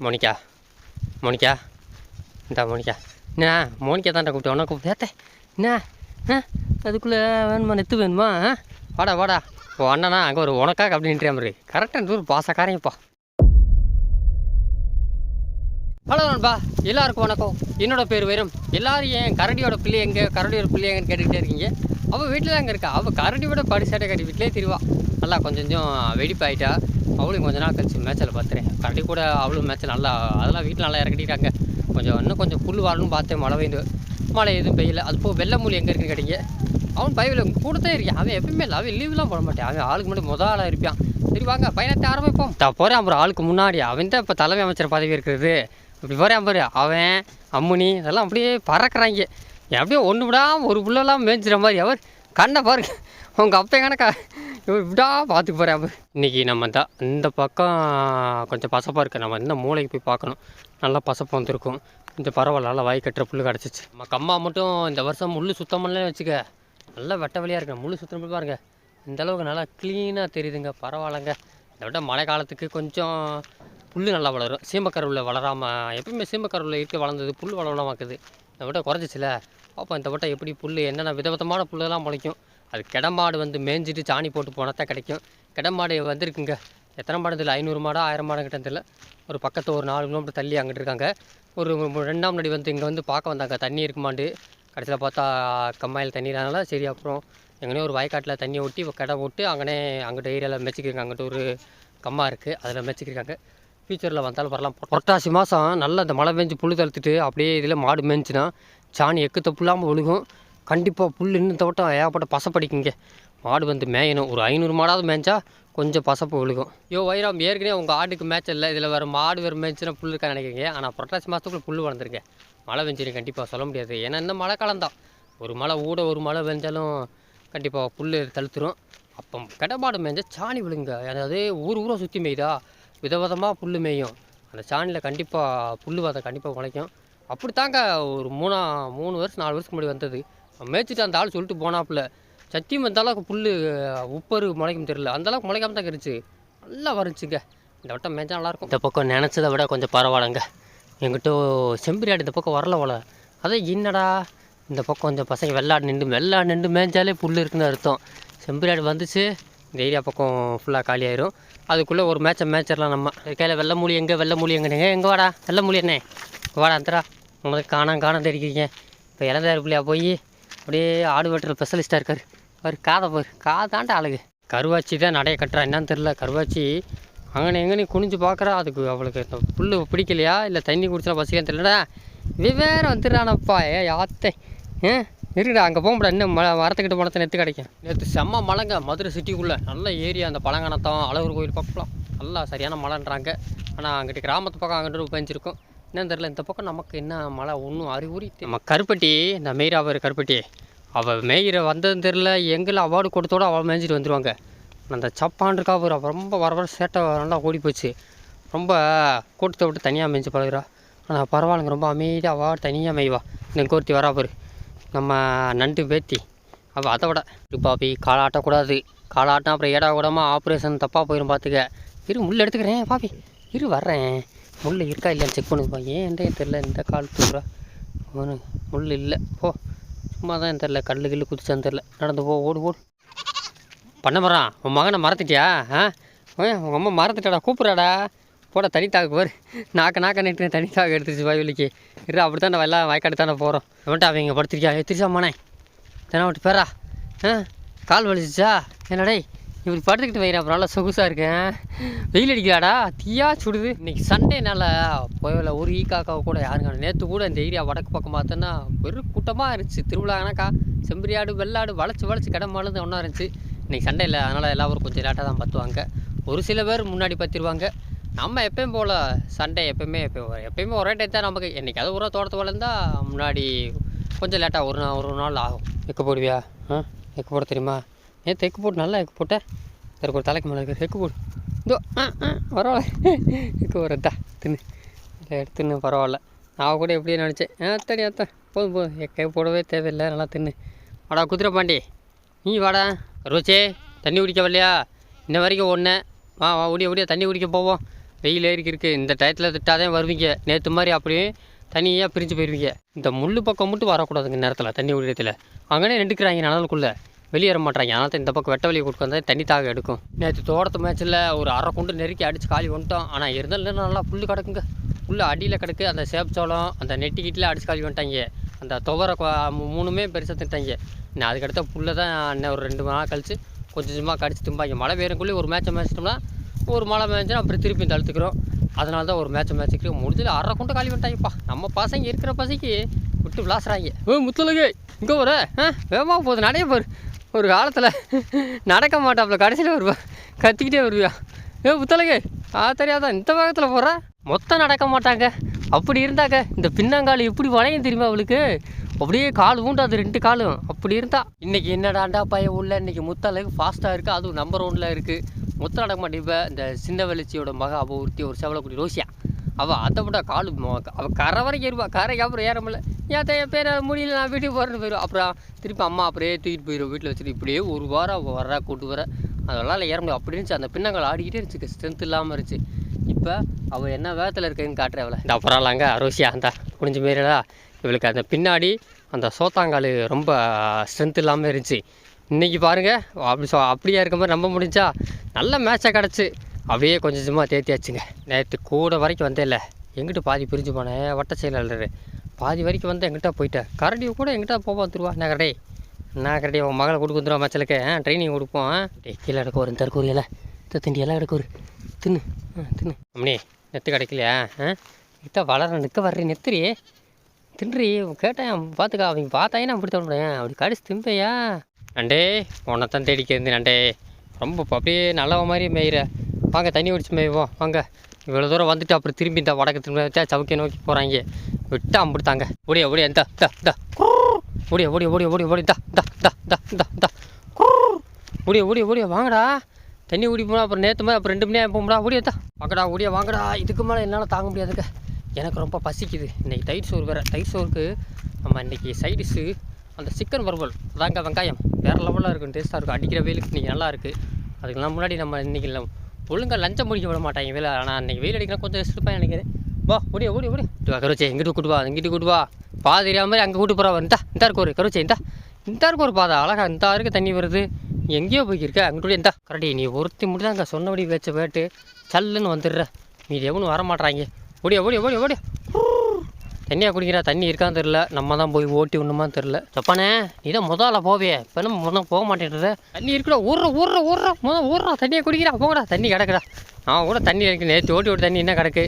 Monica. Monica. இந்தா Monica. என்ன Monica தான்டா கூப்பிட்டு உனக்கு கூப்பிட்டு என்ன ஆ? அதுக்குள்ளே வேணுமா நெத்து வேணுமா ஆ? வாடா வாடா. ஓ அண்ணனா அங்கே ஒரு உனக்காக அப்படின்ட்டு மாதிரி கரெக்டாக ஒரு பாசக்காரங்கப்பா ஹலோ நண்பா. எல்லாருக்கும் வணக்கம். என்னோட பேர் வெறும். எல்லாரும் ஏன் கரடியோட பிள்ளை எங்கே கரடியோட பிள்ளை எங்கன்னு கேட்டுக்கிட்டே இருக்கீங்க? அவள் வீட்டில் தான் அங்கே இருக்கா. அவள் கரடியோட படி சேட்டை கட்டி வீட்டிலே திருவா. நல்லா கொஞ்சம் கொஞ்சம் வெடிப்பாயிட்டா. அவளையும் கொஞ்ச நாள் கழிச்சு மேட்சில் பார்த்துறேன் கரடி கூட அவளும் மேட்சில் நல்லா அதெல்லாம் வீட்டில் நல்லா இறக்கிட்டாங்க. கொஞ்சம் இன்னும் கொஞ்சம் புல் வாழணும் பார்த்தேன் மழை பெய்யுது மழை எதுவும் பெய்யல. அது போக வெள்ளை மூலி எங்கே இருக்குன்னு கேட்டீங்க? அவன் பயவில் கூட தான் இருக்கான். அவன் எப்பயுமே இல்லை. அவன் லீவ்லாம் போட மாட்டான். அவன் ஆளுக்கு மட்டும் முதல் ஆளாக இருப்பான். சரி வாங்க பயணத்தை ஆரம்பிப்போம். தான் போகிறேன் அப்புறம் ஆளுக்கு முன்னாடி. அவன் தான் இப்போ தலைமை அமைச்சர் பதவி இருக்கிறது. இப்படி போகிறேன் பாரு. அவன் அம்முனி இதெல்லாம் அப்படியே பறக்கிறாங்க. அப்படியே ஒன்று விடாம ஒரு புள்ளெல்லாம் மேய்ச்சிற மாதிரி. அவர் கண்ணை பாருங்க. உங்கள் அப்பா கணக்கா இவர் விடா பார்த்து போகிறேன் இன்றைக்கி நம்ம தான் இந்த பக்கம் கொஞ்சம் பசப்பாக இருக்குது நம்ம இந்த மூளைக்கு போய் பார்க்கணும். நல்லா பசப்பு வந்திருக்கும். கொஞ்சம் பரவாயில்ல நல்லா வாய் கட்டுற புல் கிடச்சிச்சு. நம்ம கம்மா மட்டும் இந்த வருஷம் முள் சுத்தம் வச்சுக்க நல்லா வெட்ட வழியாக இருக்கு முள் சுத்தம் பண்ணி பாருங்க. இந்த அளவுக்கு நல்லா க்ளீனாக தெரியுதுங்க பரவாயில்லங்க. இதை விட மழை காலத்துக்கு கொஞ்சம் புல் நல்லா வளரும். சீமக்கருவில் வளராமல் எப்பயுமே சீமக்கருவில் இருக்க வளர்ந்தது புல் வளரலாம் இருக்குது இந்த விட குறைஞ்சிச்சில்ல அப்போ இந்த வட்டம் எப்படி புல் என்னென்ன விதவிதமான புல்லெல்லாம் முளைக்கும். அது கிடமாடு வந்து மேய்ஞ்சிட்டு சாணி போட்டு போனால் தான் கிடைக்கும் கிடமாடு வந்திருக்குங்க. எத்தனை மாடு தெரியல? ஐநூறு மாடா ஆயிரம் மாடு கிட்ட தெரியல. ஒரு பக்கத்து ஒரு நாலு கிலோமீட்டர் தள்ளி அங்கிட்டு இருக்காங்க. ஒரு ரெண்டாம் நடி வந்து இங்கே வந்து பார்க்க வந்தாங்க. தண்ணி இருக்குமாண்டு கடைசியில் பார்த்தா கம்மாயில் தண்ணீரானால சரி அப்புறம் எங்கனே ஒரு வயக்காட்டில் தண்ணி ஊட்டி கடை விட்டு அங்கனே அங்கிட்ட ஏரியாவில் மெச்சிக்கிருக்காங்க. அங்கிட்ட ஒரு கம்மா இருக்குது அதில் மெச்சிக்கிருக்காங்க. ஃபியூச்சரில் வந்தாலும் வரலாம் புரட்டாசி மாதம் நல்லா அந்த மழை பெஞ்சு புல் தளர்த்துட்டு அப்படியே இதில் மாடு மேய்ஞ்சினா சாணி எக்கு தப்பு இல்லாமல் ஒழுகும். கண்டிப்பாக புல் இன்னும் தோட்டம் ஏகப்பட்ட பசப்படிக்குங்க மாடு வந்து மேயணும். ஒரு ஐநூறு மாடாவது மேய்ச்சா கொஞ்சம் பசப்பு விழுகும். யோ வைரம் ஏற்கனவே உங்கள் ஆடுக்கு மேய்ச்சல் இல்லை. இதில் வேறு மாடு வேறு மேய்ச்சுன்னா புல் இருக்கா நினைக்கிறீங்க. ஆனால் புரட்டாசி மாதத்துக்குள்ள புல் வளர்ந்துருங்க மழை பெஞ்சிரும் கண்டிப்பாக சொல்ல முடியாது. ஏன்னா இந்த மழை காலம்தான் ஒரு மழை ஊட ஒரு மழை பெஞ்சாலும் கண்டிப்பாக புல் தழுத்துரும். அப்போ கடமாடு மேய்ஞ்சா சாணி விழுங்க. அதாவது ஊர் ஊரை சுற்றி மேய்தா? விதவிதமாக புல் மேயும். அந்த சாணியில் கண்டிப்பாக புல் வதை கண்டிப்பாக முளைக்கும் அப்படி தாங்க ஒரு மூணா மூணு வருஷம் நாலு வருஷத்துக்கு முன்னாடி வந்தது. மேய்ச்சிட்டு அந்த ஆள் சொல்லிட்டு போனாப்புல. சத்தியம் அந்த புல் உப்பரு முளைக்கும் தெரியல. அந்த அளவுக்கு முளைக்காம தான் கிடச்சி நல்லா வருச்சுங்க இந்த வட்டம் மேய்ச்சா நல்லாயிருக்கும் இந்த பக்கம் நினச்சதை விட கொஞ்சம் பரவாயில்லைங்க. எங்கிட்ட செம்பிரியாடு இந்த பக்கம் வரல போல. அதான் என்னடா? இந்த பக்கம் கொஞ்சம் பசங்க வெள்ளாடு நின்று வெள்ளாடு நின்று மேய்ஞ்சாலே புல் இருக்குன்னு அர்த்தம். செம்பிரியாடு வந்துச்சு. இந்த ஏரியா பக்கம் ஃபுல்லாக காலியாயிரும் அதுக்குள்ளே ஒரு மேட்சை மேய்ச்சிடலாம் நம்ம. கையில் வெள்ளை மூலி எங்கே? வெள்ளை மூலி எங்கே? எங்கே வாடா? வெள்ளை மூலி என்ன? வாடா அந்தரா. உங்களுக்கு காணாம் காணாம் தெரிவிக்கிறீங்க இப்போ இறந்தாரு பிள்ளையா போய். அப்படியே ஆடு வெட்டுற ஸ்பெஷலிஸ்ட்டாக இருக்கார். அவர் காதை பாரு காதாண்ட அழகு. கருவாச்சி தான் நடைய கட்டுறா என்னன்னு தெரில கருவாச்சி அங்கனே எங்கனே குனிஞ்சு பார்க்குறா அதுக்கு அவளுக்கு இந்த புல் பிடிக்கலையா? இல்லை தண்ணி குடிச்சா பசிக்கான்னு தெரியலடா. விவேரம் வந்துடுறானப்பா. ஏ யாத்தை. ஏ இருக்குடா அங்கே போக முடியாது இன்னும் ம மரத்துக்கிட்ட போனத்தை நெத்து கிடைக்கும். நேற்று செம்ம மலைங்க மதுரை சிட்டிக்குள்ளே. நல்ல ஏரியா. அந்த பழங்கணத்தம் அழகர் கோயில் பக்கம்லாம். நல்லா சரியான மலைன்றாங்க ஆனால் அங்கிட்டு கிராமத்து பக்கம் அங்கிட்டு பெஞ்சிருக்கும் என்னன்னு தெரில இந்த பக்கம் நமக்கு என்ன மழை? ஒன்றும் அறிவுறி நம்ம கருப்பட்டி இந்த மெய்ராவர் கருப்பட்டி. அவள் மேயிற வந்ததுன்னு தெரில எங்களை அவார்டு கொடுத்தோட அவள் மேய்ஞ்சிட்டு வந்துடுவாங்க அந்த சப்பான் இருக்கா அவர் ரொம்ப வர வர சேட்டை நல்லா ஓடி போச்சு. ரொம்ப கூட்டத்தை விட்டு தனியாக மேய்ஞ்சி பழகுறா. ஆனால் பரவாயில்லைங்க. ரொம்ப அமைதியாக அவள் தனியாக மேய்வா. இந்த கோர்த்தி வரா பாரு. நம்ம நண்டு பேத்தி. அவள் அதை விட. பாபி காலாட்டக்கூடாது காலாட்டம் அப்புறம் ஏடா கூடாமல் ஆப்ரேஷன் தப்பாக போயிடும் பார்த்துக்க இரு முள் எடுத்துக்கிறேன் பாபி. இரு வர்றேன். முள் இருக்கா இல்லையான்னு செக் பண்ணுப்பா ஏன்டே தெரில இந்த கால் தூரா அவனு முள் இல்லை. போ. சும்மா தான் தெரில கல் கில்லு குதிச்சான்னு தெரில நடந்து போ ஓடு ஓடு. பண்ண மரம் உன் மகனை மறந்துட்டியா? ஆ? ஏன் உங்கள் அம்மா மறந்துட்டாடா. கூப்பிட்றாடா. போட தனி தாக்கு பாரு. நாக்க நாக்க நிட்டு தனி தாக்கு எடுத்துருச்சு வயலுக்கு இரு அப்படி தான் எல்லாம் வயக்காடு தானே போகிறோம் அவன்ட்டு அவங்க படுத்திருக்கியா? எத்திரிச்சா மனே தானே விட்டு பேரா ஆ? கால் வலிச்சிச்சா? என்னடே இப்படி படுத்துக்கிட்டு வைக்கிறேன் அப்புறம் நல்லா சொகுசாக இருக்கேன். வெயில் அடிக்கலாடா தீயா சுடுது. இன்னைக்கு சண்டேனால போயவில்லை ஒரு ஈ காக்காவை கூட யாரும் நேற்று கூட இந்த ஏரியா வடக்கு பக்கம் பார்த்தோன்னா வெறும் கூட்டமாக இருந்துச்சு. திருவிழானாக்கா செம்பரியாடு வெள்ளாடு வளைச்சு வளைச்சி கடமாலுந்து ஒன்றா இருந்துச்சு. இன்னைக்கு சண்டே இல்லை அதனால் எல்லாரும் கொஞ்சம் லேட்டாக தான் பற்றுவாங்க ஒரு சில பேர் முன்னாடி பற்றிடுவாங்க நம்ம எப்பயும் போல் சண்டே எப்பயுமே எப்பயும் எப்பயுமே ஒரே டைம் தான் நமக்கு. என்றைக்காவது ஒரு தோட்டத்து வளர்ந்தா முன்னாடி கொஞ்சம் லேட்டாக ஒரு நாள் ஒரு நாள் ஆகும். எக்கு போடுவியா? ஆ? எக்கு போட தெரியுமா? ஏன் தெக்கு போட்டு நல்லா எக்கு போட்டேன் எனக்கு ஒரு தலைக்கு மேலே இருக்கு. எக்கு போடு. இதோ ஆ ஆ பரவாயில்ல. ஹெக்கு போடுறதா தின்னு. இல்லை எடுத்துன்னு பரவாயில்ல. நான் கூட எப்படியே நினச்சேன். ஆ தடி அத்தான் போதும் போதும். எக்கே போடவே தேவையில்லை. நல்லா தின்னு. வாடா குதிரை பாண்டி. நீ வாடா. ரோச்சே தண்ணி குடிக்க வரலையா? இன்ன வரைக்கும் ஒன்று வா வா ஓடிய ஓடிய தண்ணி குடிக்க போவோம். வெயில் ஏறிக்கு இருக்குது இந்த டயத்தில் திட்டாதான் வருவீங்க. நேற்று மாதிரி அப்படியே தனியாக பிரிஞ்சு போயிடுவீங்க இந்த முள் பக்கம் மட்டும் வரக்கூடாதுங்க நேரத்தில் தண்ணி விடுறதுல அங்கேனே நின்றுக்கிறாங்க நிழலுக்குள்ளே வெளியேற மாட்டாங்க. ஆனால் தான் இந்த பக்கம் வெட்ட வழி கொடுக்க வந்தால் தண்ணி தாக எடுக்கும். நேற்று தோட்டத்து மேட்ச்சில் ஒரு அரை குண்டு நெருக்கி அடித்து காலி வந்துட்டோம். ஆனால் இருந்தாலும் நல்லா புல் கிடக்குங்க. புல்லு அடியில் கிடக்கு. அந்த சேப்சோளம் அந்த நெட்டி அடித்து காலி வந்துட்டாங்க. அந்த துவரை மூணுமே பெருசாக திட்டாங்க நான் அதுக்கடுத்த புல்லை தான் இன்னும் ஒரு ரெண்டு நாள் கழிச்சு கொஞ்சம் கொஞ்சமாக கடிச்சு திம்பாங்க. மழை வேறுக்குள்ளே ஒரு மேட்சை மேய்ச்சிட்டோம்னா ஒரு மழை மேய்ச்சினா அப்புறம் திருப்பி தழுத்துக்கிறோம் அதனால தான் ஒரு மேட்சை மேய்ச்சிக்கிறோம் முடிஞ்சது அரை குண்டு காலி பண்ணிட்டாங்கப்பா நம்ம பசங்க இருக்கிற பசங்க விட்டு விளாசுறாங்க. ஓ முத்துலகு இங்கே ஒரு ஆ வேகமாக போகுது. நடைய பாரு. ஒரு காலத்தில் நடக்க மாட்டாப்புல கடைசியில் வருவா கத்திக்கிட்டே வருவியா? ஏ புத்தலகே ஆ தெரியாதான் இந்த வேகத்தில் போகிறா மொத்தம் நடக்க மாட்டாங்க. அப்படி இருந்தாங்க இந்த பின்னங்கால் எப்படி வளையும் தெரியுமா அவளுக்கு? அப்படியே கால் ஊண்டாது ரெண்டு காலும். அப்படி இருந்தா இன்னைக்கு என்னடாண்டா பையன் உள்ள? இன்னைக்கு முத்தளவுக்கு ஃபாஸ்ட்டாக இருக்குது அதுவும் நம்பர் ஒன்ல இருக்குது முத்த நடக்க மாட்டேன். இந்த சின்ன வெளிச்சியோட மக அவள் ஒருத்தி ஒரு செவலக்குடி ரோசியா. அவள் அதை விட காலு அவள் கரை வரைக்கும் ஏறுவா. கரைக்கு அப்புறம் ஏறமில்ல ஏன் என் பேர் முடியல நான் வீட்டுக்கு போகிறேன்னு போயிடும் அப்புறம் திருப்பி அம்மா அப்படியே தூக்கிட்டு போயிடும் வீட்டில் வச்சுட்டு இப்படியே ஒரு வாரம் அவள் வர்றா கூட்டு வர அதெல்லாம் ஏற முடியும் அப்படி இருந்துச்சு. அந்த பின்னங்கள் ஆடிக்கிட்டே இருந்துச்சு. ஸ்ட்ரென்த் இல்லாமல் இருந்துச்சு. இப்போ அவள் என்ன வேகத்தில் இருக்குன்னு காட்டுறேன் அவளை. இந்த அப்புறம்லாங்க அரோசியா அந்த குடிஞ்ச மாரிடா இவளுக்கு அந்த பின்னாடி அந்த சோத்தாங்கால் ரொம்ப ஸ்ட்ரென்த் இல்லாமல் இருந்துச்சு. இன்றைக்கி பாருங்கள் அப்படி சொ அப்படியே இருக்க மாதிரி நம்ப முடிஞ்சா நல்ல மேட்சாக கிடச்சி. அப்படியே கொஞ்சம் கொஞ்சமாக தேத்தியாச்சுங்க. நேற்று கூட வரைக்கும் வந்தேல்ல எங்கிட்டு பாதி பிரிஞ்சு போனேன் வட்ட செயலாளர். பாதி வரைக்கும் வந்து எங்கிட்ட போயிட்டேன் கரடி கூட எங்கிட்ட போக வந்துருவா நான் கரடி? நான் கரடி? உன் மகளை கொடுக்க வந்துடுவா மச்சலுக்கு. ஆ ட்ரைனிங் கொடுப்போம். கீழே எடுக்க ஒரு தற்கூரி இலை. திண்டி எல்லாம் எடுக்க ஒரு. தின்னு. ஆ தின்னு. அம்மனி நெத்து கிடைக்கலையா? ஆ? கிட்ட வளர நிற்க வர்றேன் நெத்துரி தின்றி கேட்டேன் பார்த்துக்கா அவங்க பார்த்தாயே நான் பிடித்த முடியும் அப்படி கடிச்சு திம்பையா? நண்டே உன்னைத்தான் தேடிக்கிறது நண்டே. ரொம்ப அப்படியே நல்லவ மாதிரி மேயிற. வாங்க தண்ணி குடிச்சு மேய்வோம். வாங்க. இவ்வளோ தூரம் வந்துட்டு அப்புறம் திரும்பி இந்த வடக்கு திரும்ப சவுக்கிய நோக்கி போகிறாங்க விட்டா அம்பிடுத்தாங்க ஓடியா ஓடியா இந்த இந்த இந்த. ஓடியா ஓடியா ஓடியா ஓடியா ஓடி இந்த இந்த இந்த ஓடியா ஓடியா ஓடியா வாங்கடா. தண்ணி ஓடி போனால் அப்புறம் நேற்று மாதிரி அப்புறம் ரெண்டு மணி நேரம் போகும்டா. ஓடியா தான் வாங்கடா ஓடியா வாங்கடா. இதுக்கு மேலே என்னால் தாங்க முடியாதுங்க எனக்கு ரொம்ப பசிக்குது. இன்றைக்கி தயிர் சோறு வேறு. தயிர் சோறுக்கு நம்ம இன்றைக்கி சைடிஷு அந்த சிக்கன் வறுவல். அதாங்க வெங்காயம். வேறு லெவலில் இருக்கும் டேஸ்ட்டாக இருக்கும். அடிக்கிற வெயிலுக்கு இன்றைக்கி நல்லா இருக்குது அதுக்கெல்லாம் முன்னாடி நம்ம இன்றைக்கி ஒழுங்காக லஞ்சம் முடிக்க விட மாட்டாங்க வெயில் ஆனால் அன்றைக்கி வெயில் அடிக்கிறேன் கொஞ்சம் ரெஸ்ட் இருப்பேன் நினைக்கிறேன். வா ஓடி ஓடி ஓடி. கருவச்சே எங்கிட்டு கூட்டு வா இங்கிட்டு கூட்டு வா. பாதை தெரியாம மாதிரி அங்கே கூட்டு போகிறா இந்தா இந்த இருக்கு ஒரு கருவச்சே இந்தா. இந்த இருக்கு ஒரு பாதை. அழகா இந்த இருக்கு தண்ணி வருது. நீ எங்கேயோ போய்க்கிருக்க. அங்கிட்டு இந்தா. கரடி நீ ஒருத்தி மட்டும் அங்கே சொன்னபடி வச்ச போயிட்டு சல்லுன்னு வந்துடுற. மீதி எவனும் வர மாட்றாங்க ஓடியா ஓடி ஓடி ஓடி தண்ணியாக குடிக்கிறா? தண்ணி இருக்கான்னு தெரில நம்ம தான் போய் ஓட்டி ஒன்றுமா தெரில சப்பானே நீ தான் முதல்ல போவே இப்போ என்ன முதல் போக மாட்டேன்றத? தண்ணி இருக்குடா ஊர்ற ஊர்ற ஊர்ற. முதல் ஊர்றா தண்ணியை குடிக்கிறா. போங்கடா தண்ணி கிடக்குடா. நான் கூட தண்ணி இருக்கு. நேற்று ஓட்டி ஓட்டி தண்ணி என்ன கிடக்கு?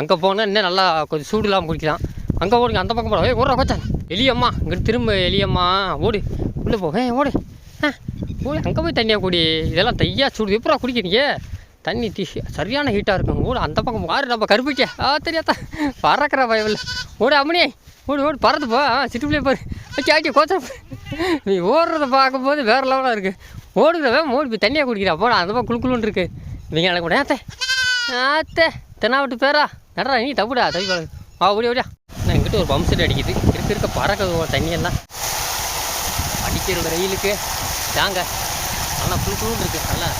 அங்கே போனால் இன்னும் நல்லா கொஞ்சம் சூடு இல்லாமல் குடிக்கலாம். அங்கே ஓடுங்க அந்த பக்கம் போட. ஏய் ஓடுறா கொச்சான் எலியம்மா இங்கிட்டு திரும்ப எலியம்மா. ஓடு உள்ளே போ. ஏ ஓடு. ஆ ஓடு அங்கே போய் தண்ணியாக குடி. இதெல்லாம் தையா சூடு. எப்படா குடிக்கிறீங்க? தண்ணி தீ சரியான ஹீட்டாக இருக்கும் ஓடு அந்த பக்கம் பாரு நம்ம கருப்பிக்க ஆ தெரியாதா? பறக்கிற பயவில் ஓடு அம்மனி ஓடு ஓடு பறந்து போ. ஆ சிட்டுப்பிள்ளையே பாரு. சாக்கி கோச்சா நீ ஓடுறத பார்க்கும்போது வேறு லெவலாக இருக்குது ஓடுகிறவ ஓடி போய் தண்ணியாக குடிக்கிறா. போட அந்த பக்கம் குழுக்குழுன்னு இருக்குது இருக்கு. இவங்க எனக்கு கூட ஆத்தே ஆத்தே தென்னாவட்டு பேரா. நடரா நீ தப்புடா தவி பாரு ஆ ஓடி ஓடியா. நான் இங்கிட்ட ஒரு பம்ப் செட் அடிக்குது. இருக்க இருக்க பறக்குது தண்ணியெல்லாம். அடிக்கிற வெயிலுக்கு தாங்க. நல்லா குழுக்குழுன்னு இருக்குது நல்லா.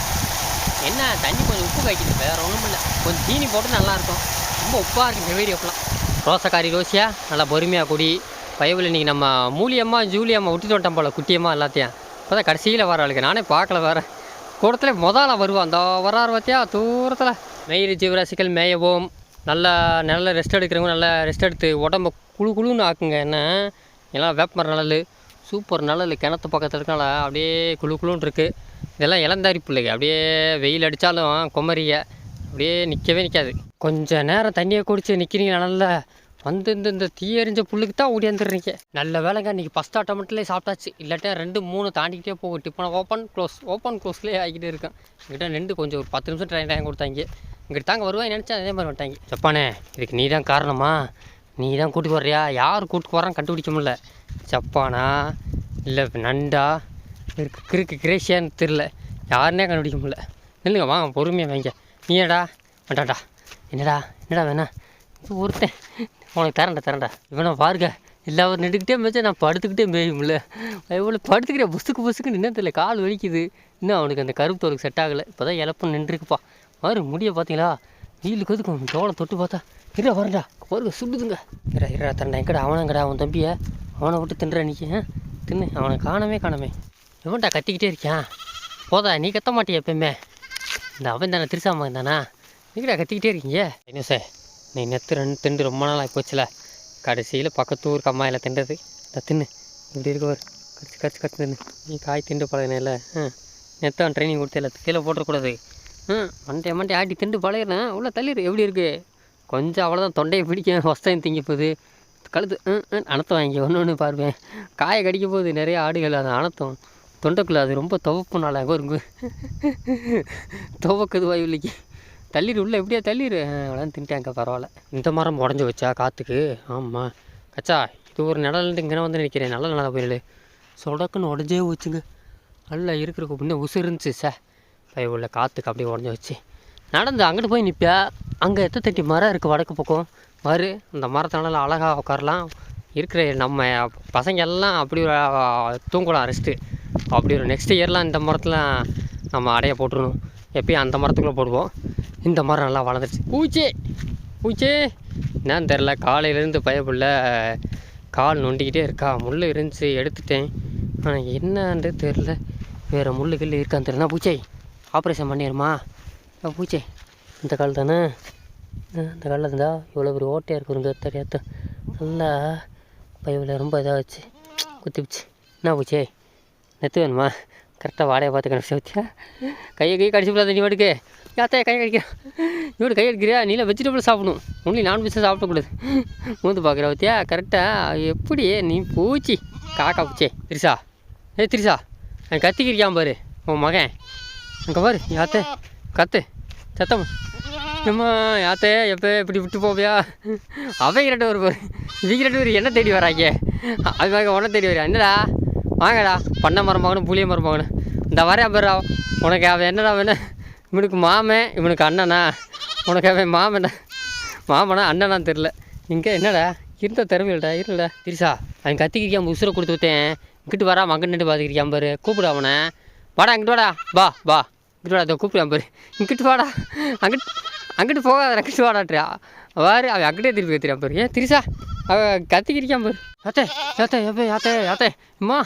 என்ன தண்ணி கொஞ்சம் உப்பு காய்க்குது. வேற ஒன்றும் இல்லை. கொஞ்சம் தீனி போட்டு நல்லாயிருக்கும். ரொம்ப உப்பாக இருக்குது நெவேரி அப்பெல்லாம் ரோசக்காரி ரோசியா நல்லா பொறுமையாக குடி. பயவில் இன்றைக்கி நம்ம மூலியம்மா ஜூலியம்மா விட்டுட்டு வந்துட்டோம் போல குட்டியம்மா எல்லாத்தையும். இப்போ தான் கடைசியில் வர ஆளுக்கு. நானே பார்க்கல வேற. கூடத்தில் முதல்ல வருவான். அந்த வரார் பார்த்தியா தூரத்தில். மயிறு ஜீவராசிகள் மேயவும் நல்லா நல்ல ரெஸ்ட் எடுக்கிறவங்க நல்லா ரெஸ்ட் எடுத்து உடம்ப குழு குழுன்னு ஆக்குங்க. என்ன? எல்லாம் வேப்பமர நிழல் சூப்பர் நிழல் கிணத்து பக்கத்தில் இருக்கனால அப்படியே குழு குழுன்னு இருக்குது இதெல்லாம் இளந்தாரி பிள்ளைங்க. அப்படியே வெயில் அடித்தாலும் குமரிய அப்படியே நிற்கவே நிற்காது கொஞ்சம் நேரம் தண்ணியை குடிச்சு நிற்கிறீங்க நல்ல வந்து இந்த இந்த தீயறிஞ்ச எரிஞ்ச புல்லுக்கு தான் ஓடியாந்துடுறீங்க நல்ல வேலைங்க இன்றைக்கி ஃபஸ்ட் அட்டமெண்ட்லேயே சாப்பிட்டாச்சு. இல்லாட்டா ரெண்டு மூணு தாண்டிக்கிட்டே போகும். டிப்பனை ஓப்பன் க்ளோஸ் ஓப்பன் க்ளோஸ்லேயே ஆகிக்கிட்டே இருக்கேன் எங்கிட்ட ரெண்டு கொஞ்சம் ஒரு பத்து நிமிஷம் ட்ரைன் டைம் கொடுத்தாங்க. இங்கிட்ட தாங்க வருவாங்க நினச்சா அதே மாதிரி வந்துட்டாங்க. ஜப்பானே இதுக்கு நீ தான் காரணமா? நீ தான் கூட்டிட்டு வர்றியா? யார் கூட்டிட்டு வரான்னு கண்டுபிடிக்க முடியல. சப்பானா இல்லை நண்டா? இருக்கு. கிறுக்கு கிரேஷியான்னு தெரில யாருன்னே கண்டுபிடிக்க முடியல. நில்லுங்க வாங்க பொறுமையாக வைங்க. நீ ஏடா வேண்டாடா என்னடா? என்னடா வேணா? இது ஒருத்தன். உனக்கு தரேன்டா தரேன்டா. இவனை பாருங்க. எல்லாரும் நின்றுக்கிட்டே மேய்ச்சா நான் படுத்துக்கிட்டே மேயும்ல இவ்வளோ படுத்துக்கிறேன். புசுக்கு புசுக்கு நின்று தெரியல. கால் வலிக்குது. இன்னும் அவனுக்கு அந்த கருப்பு தோலுக்கு செட் ஆகலை. இப்போ தான் இழப்பு நின்றுருக்குப்பா. மாதிரி முடிய பார்த்தீங்களா வீலுக்கு எதுக்கும் தோலை தொட்டு பார்த்தா இரா வரண்டா பாருங்க சுடுதுங்க. இரா இரா தண்டா எங்கடா? அவனங்கடா அவன் தம்பியை? அவனை விட்டு தின்ற நிற்க தின்னு. அவனை காணவே காணமே. எவன்டா கத்திக்கிட்டே இருக்கியான் போதா நீ கத்த மாட்டியா எப்பயுமே? இந்த அவன் தானே திருசாமன் தானா? நீங்கடா கத்திக்கிட்டே இருக்கீங்க. என்ன சார் நீ நெத்து ரெண்டு திண்டு ரொம்ப நாள் ஆகி போச்சுல. கடைசியில் பக்கத்து ஊருக்கு அம்மா இல்லை திண்டது இந்த தின்னு. இப்படி இருக்க ஒரு கடிச்சு கடிச்சு கடிச்சு தின்னு. நீ காய் திண்டு பழகினேல ம். நெத்தான் ட்ரைனிங் கொடுத்தல கீழே போட்டுறக்கூடாது. ம். மண்டே மண்டே ஆட்டி திண்டு பழகிறேன். உள்ளே தள்ளிடு எப்படி இருக்குது கொஞ்சம் அவ்வளோதான் தொண்டையை பிடிக்கும் வஸ்தம் திங்க போகுது. கழுத்து ம் அனத்தம் வாங்கி ஒன்று ஒன்று பாருவேன் காயை கடிக்க போகுது நிறைய ஆடுகள் அது அனத்தம் தொண்டைக்குள்ளே அது ரொம்ப துவப்புனால ஒரு இருங்க துவக்குது வாயுலிக்கு. தள்ளிடு உள்ளே எப்படியா தள்ளிடு அவ்வளோ தின்ட்டாங்க பரவாயில்ல. இந்த மரம் உடஞ்சி வச்சா காற்றுக்கு ஆமாம் கச்சா இது ஒரு நிழல்ட்டு இங்கே வந்து நிற்கிறேன் நல்ல நல்லா போயிடு சொடக்குன்னு உடஞ்சே வச்சுங்க நல்லா இருக்கிறக்கு முன்னே உசு இருந்துச்சு சே. பய உள்ள காற்றுக்கு அப்படியே உடஞ்சி வச்சு. நடந்து அங்கிட்டு போய் நிற்பியா அங்கே எத்த தட்டி மரம் இருக்குது வடக்கு பக்கம்? வரு அந்த மரத்தினால அழகாக உட்காரலாம். இருக்கிற நம்ம பசங்க எல்லாம் அப்படி ஒரு தூங்கலாம் ரெஸ்ட்டு அப்படி ஒரு நெக்ஸ்ட் இயர்லாம் இந்த மரத்தில் நம்ம அடைய போட்டுருணும் எப்பயும் அந்த மரத்துக்குள்ளே போடுவோம். இந்த மரம் நல்லா வளர்ந்துருச்சு. பூச்சி! பூச்சி! என்னன்னு தெரில காலையிலேருந்து பயப்புள்ள கால் நொண்டிக்கிட்டே இருக்கா. முள் இருந்துச்சு எடுத்துட்டேன். ஆனால் என்னன்றது தெரில வேறு முள் கிள்ளு இருக்கான்னு தெரியல. பூச்சை! ஆப்ரேஷன் பண்ணிடுமா? பூச்சை! இந்த கால் தானே? இந்த காலில் இருந்தால் இவ்வளோ பெரிய ஓட்டையாக இருக்குங்க தெரியாத நல்லா பைபிள் ரொம்ப இதாகிடுச்சு குத்திப்பிச்சு. என்ன பூச்சே? நெத்து வேணுமா? கரெக்டாக வாடையை பார்த்து கணக்கு வச்சியா? கையை கை கடிச்சு போடாத நீ வாட்டுக்கு யாத்தையா கை கடிக்கிறா இவடு கை அடிக்கிறியா நீல வெஜிடபிள் சாப்பிடணும். ஒன்லி நான்வெஜ் சாப்பிடக்கூடாது. மூந்து பார்க்குற பத்தியா கரெக்டாக எப்படி? நீ பூச்சி. காக்கா பூச்சே திரிசா ஏ திரிசா அவன் கத்திக்கிறியான் பாரு. உன் மகன். அங்கே பாரு யாத்த கத்து. சத்தம். நம்ம யாத்தே எப்போ இப்படி விட்டு போவியா? அவங்க ரெண்டு ஒரு பாரு இவங்க ரெண்டு பேர் என்ன தேடி வராங்க அவங்க உடனே தேடி வரா என்னடா? வாங்கடா. பண்ண மரம் பார்க்கணும் புளிய மரம் பார்க்கணும். இந்த வரேன் பேரா உனக்கு அவன் என்னடா வேணும்? இவனுக்கு மாமன் இவனுக்கு அண்ணனா? உனக்கு அவன் மாமனா? மாமனா அண்ணனா தெரில இங்கே என்னடா? இருந்த திறமையில்டா இருடா. திரிசா அவன் கத்திக்கிறியா? உசுரை கொடுத்து விட்டேன் இங்கிட்டு வரா மங்கன்னு நின்று பார்த்துக்கிறியாம் பாரு. கூப்பிடு அவனை. வாடா இங்கிட்டு வாடா. பா பா இங்கிட்டு வாடா இதோ கூப்பிடுறான் பாரு. இங்கிட்டு வாடா. அங்கிட்டு அங்கிட்டு போகாத அங்கிட்டு வாடாட்றியா வாரு அவன் அங்கிட்டே திருப்பி கத்திரியான் பாரு. ஏன் திரிசா அவ கத்திக்கிறியாம் பாரு. யாத்தே யாத்தே எப்போ யாத்தே யாத்தே. அம்மா.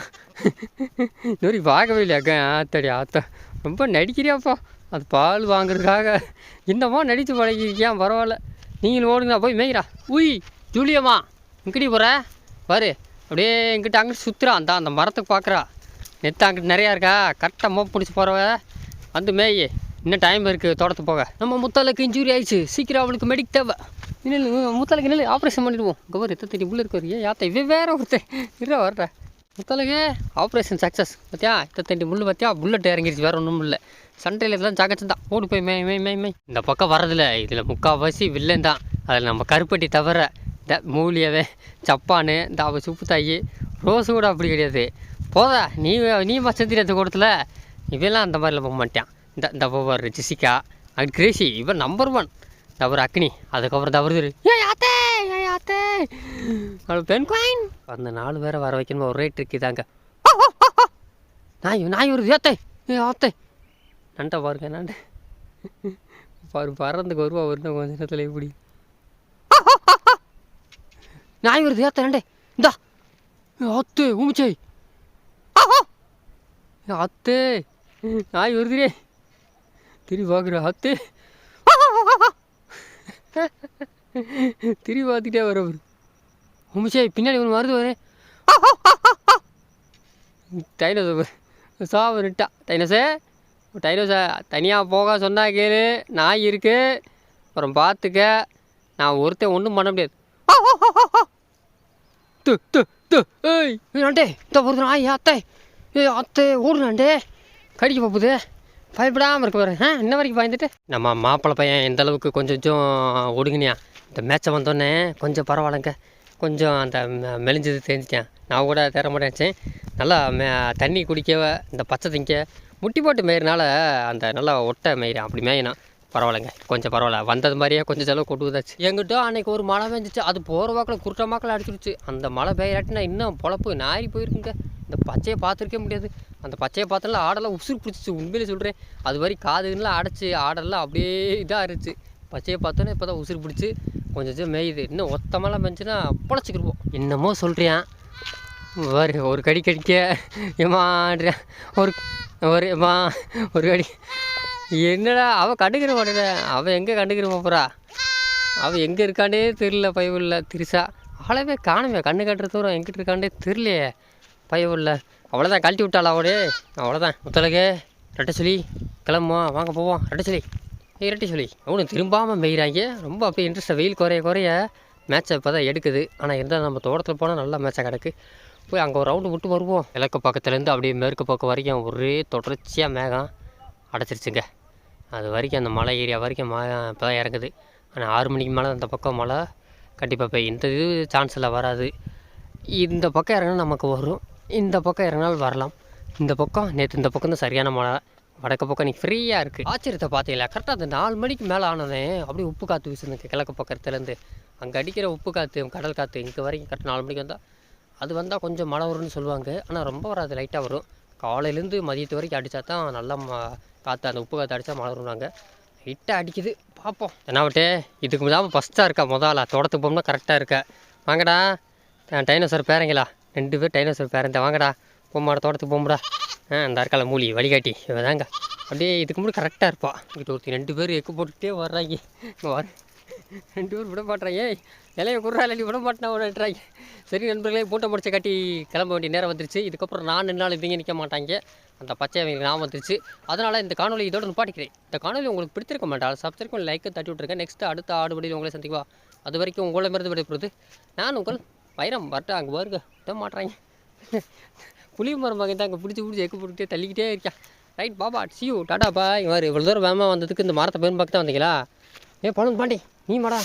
நூறி பார்க்கவே இல்லையா அக்கா? ஆத்தாடி ஆத்தா. ரொம்ப நடிக்கிறியாப்பா? அது பால் வாங்குறதுக்காக. இந்தம்மா நடித்து பழகிருக்கியான் பரவாயில்ல. நீங்களும் ஓடுங்க போய் மேய்கிறா உய் ஜூலியம்மா. இங்கிட்டி போகிற பாரு அப்படியே எங்கிட்ட அங்கிட்டு சுற்றுறா அந்த அந்த மரத்துக்கு பார்க்குறா நெத்து அங்கிட்டு நிறையா இருக்கா? கரெக்டாக மோப் பிடிச்சி போகிறவ வந்து மேய். இன்னும் டைம் இருக்குது தோட்டத்து போக. நம்ம முத்தாலுக்கு இன்ஜூரி ஆயிடுச்சு. சீக்கிரம் அவளுக்கு மெடிக் தேவை. இன்னும் முத்தாலுக்கு நில்லு ஆப்ரேஷன் பண்ணிடுவோம். கவர் எத்த தேடி உள்ள இருக்காரு ஏன் யாத்த இவன் வேற ஒருத்தன். இருற வர்ற முத்தாலுக்கு ஆப்ரேஷன் சக்ஸஸ் பார்த்தியா இத்த தண்டி முள் பார்த்தியா புல்லட் இறங்கிருச்சு வேற ஒன்றும் இல்லை. சண்டையில் இதெல்லாம் ஜாக்கச்சந்தான் ஓடி போய் மே மே மே மே இந்த பக்கம் வரதில்ல இதில் முக்கால்வாசி வில்லன் தான். அதில் நம்ம கருப்பட்டி தவிர இந்த மூலியவே ஜப்பான் இந்த அவள் சுப்பு தாயி ரோஸு கூட அப்படி கிடையாது. போதா நீ நீ மச்சந்திரத்தை கொடுத்துல. இவெல்லாம் அந்த மாதிரிலாம் போக மாட்டேன். இந்த இந்த போவார் ஜெசிகா அண்ட் கிரேசி இவன் நம்பர் ஒன் தவறு அக்னி. அதுக்கப்புறம் தவறு ஏ யாத்தே ஏ யாத்தே பென் பெண் அந்த நாலு பேரை வர வைக்கணும்? ஒரு ரேட் இருக்குதாங்க நாய் நாய் ஒரு ஏத்தே! ஏ ஆத்தே! நண்டை பாருங்க நண்டை. பாரு பறந்துக்கு வருவா வருந்தா கொஞ்ச நேரத்தில் எப்படி? நாய் வருது. ஏத்த நண்டே. இந்தா. ஏ, அத்து ஊமிச்சை. அத்தே நாய் வருதுரே திரிவாகிற அத்தே திரி பார்த்துட்டே வர அவர். உமிஷே பின்னாடி ஒன்று வருது வரே டைனோசர் சாவரிட்டா டைனோஸே டைனோஸை தனியாக போக சொன்னா கேளு. நாய் இருக்கு. அப்புறம் பார்த்துக்க நான் ஒருத்தன் ஒன்றும் பண்ண முடியாது. து து து. ஏய் அண்டே இந்த ஒரு நாய் அத்தை ஏய் அத்தை ஓடுனாண்டே கடிக்க போகுது. பயப்படாமல் இருக்க பாரு. ஆ இன்ன வரைக்கும் பயந்துட்டு. நம்ம மாப்பிள்ளை பையன் எந்த அளவுக்கு கொஞ்சம் கொஞ்சம் ஒடுங்கினியா? இந்த மேட்சை வந்தோடனே கொஞ்சம் பரவாயில்லங்க. கொஞ்சம் அந்த மெலிஞ்சது தெரிஞ்சிட்டேன் நான் கூட தேர மாட்டேன் நல்லா மே தண்ணி குடிக்க இந்த பச்சை திங்க முட்டி போட்டு மேயிறனால அந்த நல்லா ஒட்டை மேயிறான். அப்படி மேயினான் பரவாயில்லைங்க. கொஞ்சம் பரவாயில்ல. வந்தது மாதிரியே கொஞ்சம் செலவு கொண்டு வந்தாச்சு எங்கிட்ட அன்னைக்கு ஒரு மழை பெஞ்சிச்சு. அது போகிற வாக்கில் குருட்ட மாக்கில் அடிச்சிருச்சு. அந்த மழை பெய்யாட்டினா இன்னும் பொழப்பு நாரி போயிருக்குங்க. இந்த பச்சையை பார்த்துருக்கே முடியாது. அந்த பச்சையை பார்த்தல ஆடெல்லாம் உசுறு பிடிச்சிச்சு. உண்மையிலே சொல்கிறேன் அது மாதிரி காதுலாம் அடைச்சி ஆடெல்லாம் அப்படியே இதாக இருந்துச்சு. பச்சையை பார்த்தோன்னே இப்போ தான் உசுறு பிடிச்சி கொஞ்சம் கொஞ்சம் மேயுது. இன்னும் ஒத்தமெல்லாம் பெஞ்சுன்னா பொழைச்சிக்கிருவோம் என்னமோ சொல்கிறேன் வரு ஒரு கடி கடிக்க ஏமாடுறேன் ஒரு ஒரு ஏமா ஒரு கடி என்னடா அவள் கண்டுக்கிற மாட்டேன் அவள் எங்கே கண்டுக்கிற போகிறா அவள் எங்கே இருக்காண்டே தெரில பயவில்ல திருசா அவளவே காணுமே. கண்ணு கட்டுற தூரம் எங்கிட்ட இருக்காண்டே தெரிலையே பயவில்ல அவ்வளோதான் கழட்டி விட்டாளா அவளே? அவ்வளோதான் முத்தலகே ரெட்டை சொல்லி கிளம்புவோம் வாங்க போவோம். ரெட்டை சொல்லி ஏய் ரெட்டை சொல்லி அவனும் திரும்பாமல் மெய்கிறாங்க ரொம்ப அப்படியே இன்ட்ரெஸ்ட்டாக வெயில் குறைய குறைய மேட்சை இப்போ தான் எடுக்குது. ஆனால் இருந்தால் நம்ம தோட்டத்தில் போனால் நல்லா மேட்சாக கிடக்கு. போய் அங்கே ஒரு ரவுண்டு விட்டு வருவோம். கிழக்கு பக்கத்துலேருந்து அப்படியே மேற்கு பக்கம் வரைக்கும் ஒரே தொடர்ச்சியாக மேகம் அடைச்சிருச்சுங்க. அது வரைக்கும் அந்த மலை ஏரியா வரைக்கும் மழை இப்போ தான் இறங்குது. ஆனால் ஆறு மணிக்கு மேலே அந்த பக்கம் மழை கண்டிப்பாக போய் இந்த இது சான்ஸில் வராது. இந்த பக்கம் இறங்கினா நமக்கு வரும். இந்த பக்கம் இறங்கினாலும் வரலாம். இந்த பக்கம் நேற்று இந்த பக்கம் தான் சரியான மழை. வடக்கு பக்கம் இன்னைக்கு ஃப்ரீயாக இருக்குது ஆச்சரியத்தை பார்த்தீங்களா? கரெக்டாக அந்த நாலு மணிக்கு மேலே ஆனதே அப்படியே உப்பு காற்று வீசுதுங்க கிழக்கு பக்கத்துலேருந்து. அங்கே அடிக்கிற உப்பு காற்று கடல் காற்று இங்கே வரைக்கும் கரெக்டாக நாலு மணிக்கு வந்தால் அது வந்தால் கொஞ்சம் மழை வரும்னு சொல்லுவாங்க. ஆனால் ரொம்ப வராது லைட்டாக வரும். காலையிலேருந்து மதியத்து வரைக்கும் அடித்தா தான் நல்லா ம காற்று அந்த உப்பு காற்று அடித்தா மழை ஹிட்டாக அடிக்குது பார்ப்போம் என்னாவட்டே இதுக்கு முதல் ஃபஸ்ட்டாக இருக்கா முதல்ல. தோட்டத்துக்கு போகணும்னா கரெக்டாக இருக்கா. வாங்கடா. டைனோசர் பேரங்களா? ரெண்டு பேர் டைனோசர் பேரந்த வாங்கடா. போமாட தோட்டத்துக்கு போகும்டா ஆ இந்த இருக்கால மூலி வழிகாட்டி. இவதாங்க அப்படியே இதுக்கு முன்னாடி கரெக்டாக இருப்பா. இங்கிட்ட ஒருத்தர் ரெண்டு பேர் எக்கு போட்டுகிட்டே வர்றாங்க. இங்கே வர ரெண்டு பேர் விட மாட்றாங்க ஏய் இலையை குர்ரா விட மாட்டேன் ட்ரை சரி நண்பர்களே பூட்டை முடிச்ச கட்டி கிளம்ப வேண்டிய நேரம் வந்துருச்சு. இதுக்கப்புறம் நான் நின்னாலும் இவங்க நிற்க மாட்டாங்க. அந்த பச்சை அவங்களுக்கு நான் வந்துருச்சு. அதனால் இந்த காணொலி இதோட நிப்பாட்டிக்கிறேன். இந்த காணொலி உங்களுக்கு பிடித்திருக்க மாட்டால் சப்ஸ்கிரைப் லைக்கை தட்டி விட்ருக்கேன் நெக்ஸ்ட் அடுத்த ஆடுபடியில் உங்களை சந்திக்குவா அது வரைக்கும் உங்களை மருந்து விடைபெறுது நான் உங்கள் வைரம் வரட்டு அங்கே வருங்க விட மாட்டுறாங்க. புளிய மரம் மகன் தான் அங்கே பிடிச்சி பிடிச்சி எக்கு போட்டுக்கிட்டே தள்ளிக்கிட்டே இருக்கேன் ரைட் பாபா சியூ டாடா பாய் இவர் இவ்வளோ தூரம் வேமா வந்ததுக்கு இந்த மரத்தை பேர் பார்க்க தான் வந்தீங்களா? ஏ பழம் பாண்டி. நீ மாடா